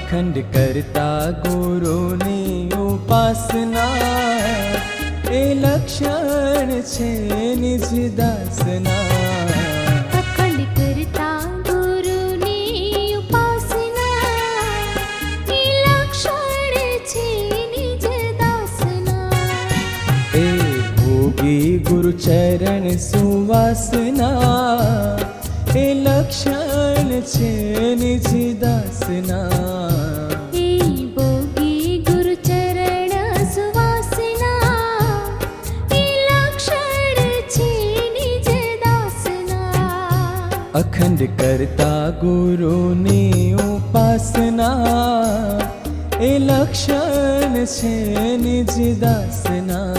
અખંડ કરતા ગુરુની ઉપાસના. એ લક્ષણ છે નિજ દાસના. અખંડ કરતા ગુરુની ઉપાસના. એ લક્ષણ છે નિજ દાસના. એ ભોગી ગુરુ ચરણ સુવાસના. એ લક્ષણ છે નિજ દાસના એ ભોગી ગુરુ ચરણ સુવાસના એ લક્ષણ છે નિજ દાસના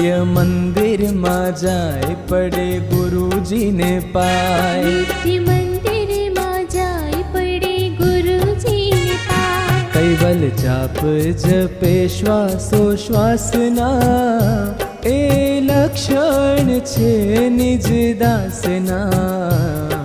નિત્ય મંદિરમાં જાય પડે ગુરુજીને પાય નિત્ય મંદિરમાં જાય પડે ગુરુજી કૈવલ જાપ જપે શ્વાસો શ્વાસના એ લક્ષણ છે નિજ દાસના